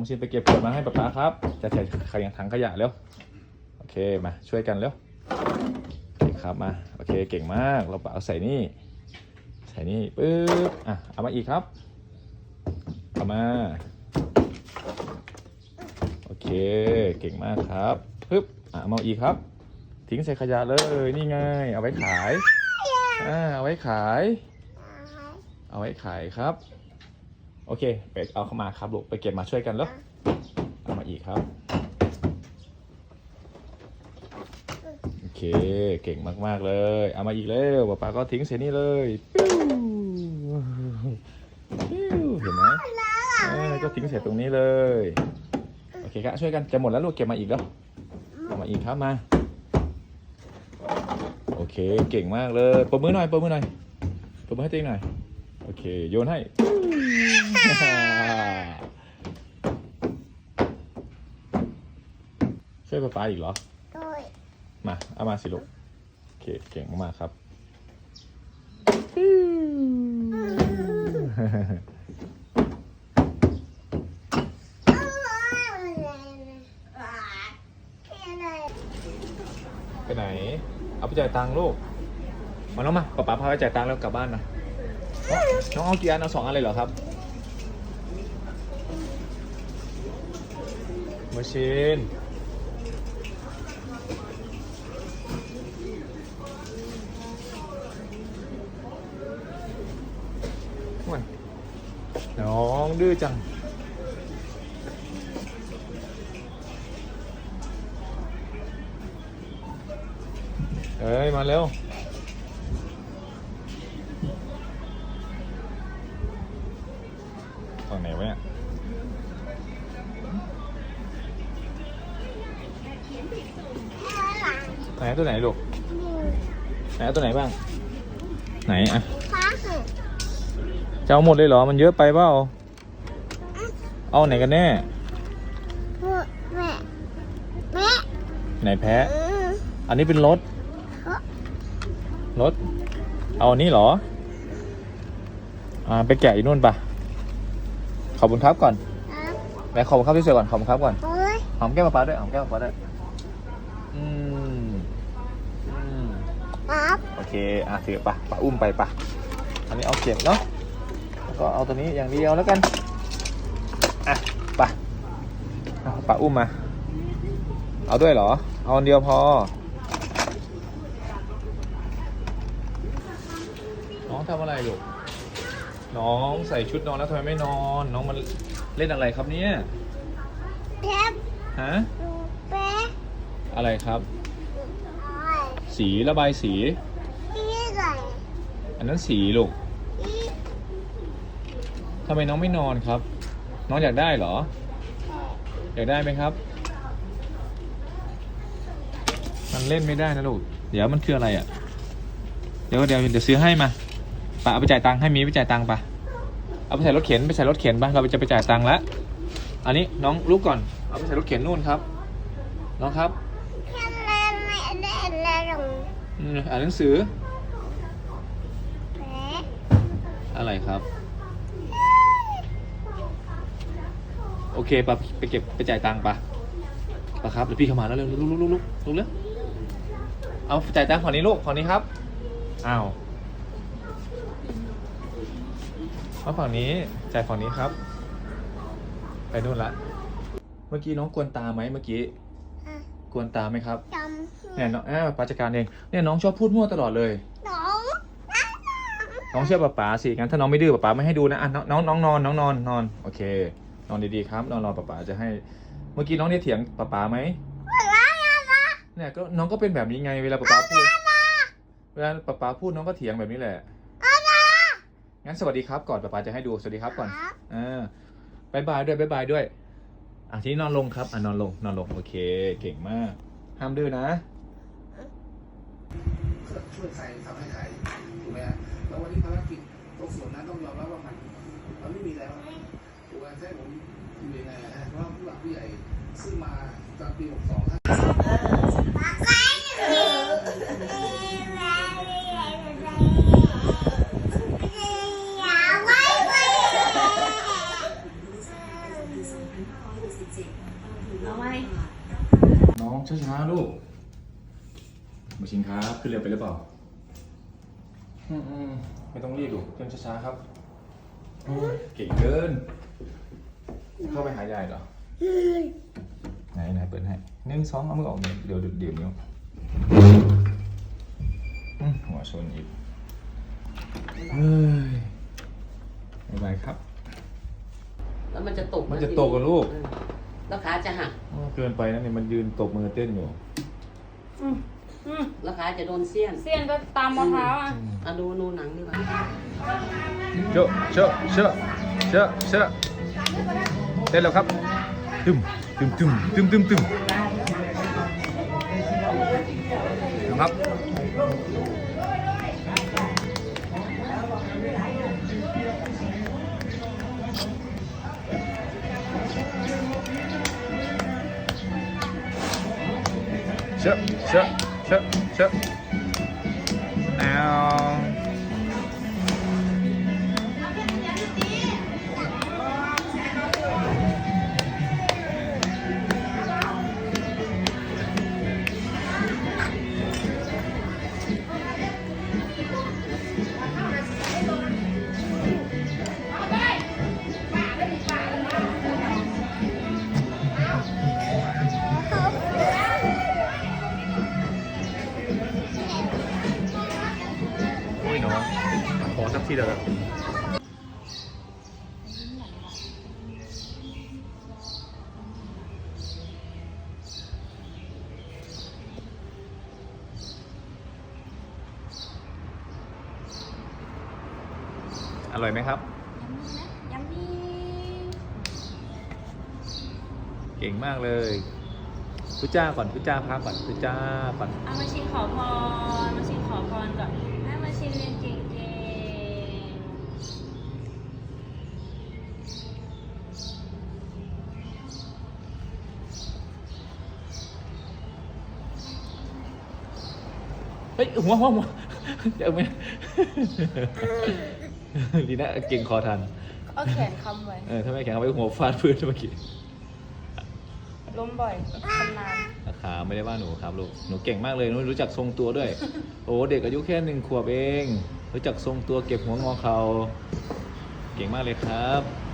องชินไปเก็บขวดมาให้ป๊าป๊าครับ จะใส่ขยงถังขยะเร็ว โอเค มาช่วยกันเร็วโอเคครับมา โอเคเก่งมาก เราเอาใส่นี่ ใส่นี่ปึ๊บ อะ เอามาอีกครับ เอามา โอเค เก่งมากครับปึ๊บ อะ เอามาอีกครับ ทิ้งใส่ขยะเลย นี่ไง เอาไว้ขาย อ่า เอาไว้ขาย เอาไว้ขายครับ โอเคไปเอาเข้ามาครับลูกไปเก็บมาช่วยกันแล้วเอามาอีกครับ โอเคเก่งมากๆเลย เอามาอีกแล้วป๊าป๊าก็ทิ้งเสียนี่เลยปิ้วปิ้วเห็นไหมเออก็ทิ้งเสียตรงนี้เลย โอเคครับช่วยกันจะหมดแล้วลูกเก็บมาอีกแล้วเอามาอีกครับมา โอเคเก่งมากเลยปรบมือหน่อยปรบมือหน่อยปรบมือให้ตัวเองหน่อย โอเคโยนให้ ช่วยป๊าป๊าอีกเหรอมา เอามาสิลูก โอเค เก่งมากๆครับ ไปไหน เอาไปจ่ายตังค์ลูก มาน้องมาป๊าป๊าพาไปจ่ายตังค์แล้วกลับบ้านนะ น้องเอากี่อันเอาสองอันเลยเหรอครับ มาชินน้องดื้อจัง เอ้ย มาเร็วฝั่งไหนวะเนี่ย ไหนตัวไหนลูกไหนเอาตัวไหนบ้าง ไหนอะจะเอาหมดเลยเหรอมันเยอะไปเปล่าเอาไหนกันแน่ไหนแพ้อันนี้เป็นรถรถเอาอันนี้เหรออ่าไปแกะอีกนู่นปะขอบคุณครับก่อนไหนขอบคุณครับที่สวยก่อนขอบคุณครับก่อนหอมแก้มป๊าป๊าด้วยหอมแก้มป๊าป๊าด้วย อืม อืม โอ เคอะถือปะปะอุ้มไปปะอันนี้เอาเก็บเนาะแล้วก็เอาตัวนี้อย่างเดียวแล้วกันอะปะเอาปะอุ้มมา เอาด้วยเหรอ เอาอันเดียวพอน้องทำอะไรลูกน้องใส่ชุดนอนแล้วทำไมไม่นอน น้องมันเล่นอะไรครับเนี่ยฮะอะไรครับ สีระบายสี อันนั้นสีลูกทำไมน้องไม่นอนครับ น้องอยากได้เหรอ อยากได้ไหมครับ มันเล่นไม่ได้นะลูก เดี๋ยวมันคืออะไรอะ เดี๋ยวเดี๋ยวเดี๋ยวซื้อให้มาปะเอาไปจ่ายตังค์ให้มีไปจ่ายตังค์ปะเอาไปใส่รถเข็นไปใส่รถเข็นปะเราจะไปจ่ายตังค์แล้วอันนี้น้องลุกก่อน เอาไปใส่รถเข็นนู่นครับ น้องครับอืมอ่านหนังสือ อะไรครับ โอเคปะไปเก็บไปจ่ายตังค์ปะปะครับเดี๋ยวพี่เข้ามาแล้วเร็วลุกลุกลุกลุกลุกเร็วเอาจ่ายตังค์ฝั่งนี้ลูกฝั่งนี้ครับอ้าวเอาฝั่งนี้จ่ายฝั่งนี้ครับ ไปนู่นละ เมื่อกี้น้องกวนตาไหมเมื่อกี้กวนตาไหมครับเนี่ยน้องอ่าปาจัดการเองเนี่ยน้องชอบพูดมั่วตลอดเลย น้องเชื่อป๊าป๋าสิงั้นถ้าน้องไม่ดื้อป๊าป๋าไม่ให้ดูนะอะน้องน้องน้องนอนน้องนอนนอนโอเค นอนดีๆครับ นอนรอป๊าป๋าจะให้ เมื่อกี้น้องเนี่ยเถียงป๊าป๋าไหมเนี่ยก็น้องก็เป็นแบบนี้ไงเวลาป๊าป๋าพูดเวลาป๊าป๋าพูดน้องก็เถียงแบบนี้แหละงั้นสวัสดีครับก่อนป๊าป๋าจะให้ดูสวัสดีครับก่อนอ่าบายบายด้วยบายบายด้วยอะทีนี้นอนลงครับอะนอนลงนอนลงโอเค เก่งมาก ห้ามดื้อนะ ช่วยใครทำให้ใครถูกไหมฮะแล้ววันนี้ภารกิจตรงส่วนนั้นต้องยอมรับว่ามันมันไม่มีแล้วถูกไหมใช่ผมอยู่ยังไงฮะเพราะว่าผู้หลักผู้ใหญ่ซึ่งมาตอนปี 62เเอาไว้น้องช้าๆลูก มาชิงครับ ขึ้นเร็วไปหรือเปล่า อืมๆไม่ต้องรีบลูกขึ้นช้าๆครับอืมเก่งเกิน เข้าไปหายายเหรอ ไหนไหนเปิดให้หนึ่งสองเอามือออกเดี๋ยวเดี๋ยวเดี๋ยวนิ้วอืมหัวชนอีกเฮ้ยบ๊ายบายครับ แล้วมันจะตกมันจะตกกับลูก เออแล้วขาจะหักโอ้เกินไปนะเนี่ยมันยืนตบมือเต้นอยู่ อืม อืมแล้วขาจะโดนเสี้ยนเสี้ยนก็ตามมะพร้าวอะอะดูดูหนังดีกว่าเชอะเชอะเชอะเชอะเชอะเต้นแล้วครับตึมตึมตึมตึมตึมตึมนะครับเชอะเชอะ เชอ ขอสักทีเดียวครับอร่อยไหมครับ ยัมมี่เก่งมากเลยพุจ้าก่อนพุจ้าพักก่อนพุจ้าก่อน เอามาชิมขอพร มาชิมขอพรก่อนให้มาชิมเรียนเก่ง เฮ้ยหัวหัวหัวเดี๋ยวไม่ดีนะเก่งคอทันๆเอาแขนค้ำไว้ เออถ้าไม่แข็งเอาไว้หัวฟาดพื้นเมื่อกี้ล้มบ่อยชำนาญขาไม่ได้ว่าหนูครับลูก หนูเก่งมากเลยหนูรู้จักทรงตัวด้วย โอ้เด็กอายุแค่หนึ่งขวบเอง รู้จักทรงตัวเก็บหัวงอเขา เก่งมากเลยครับ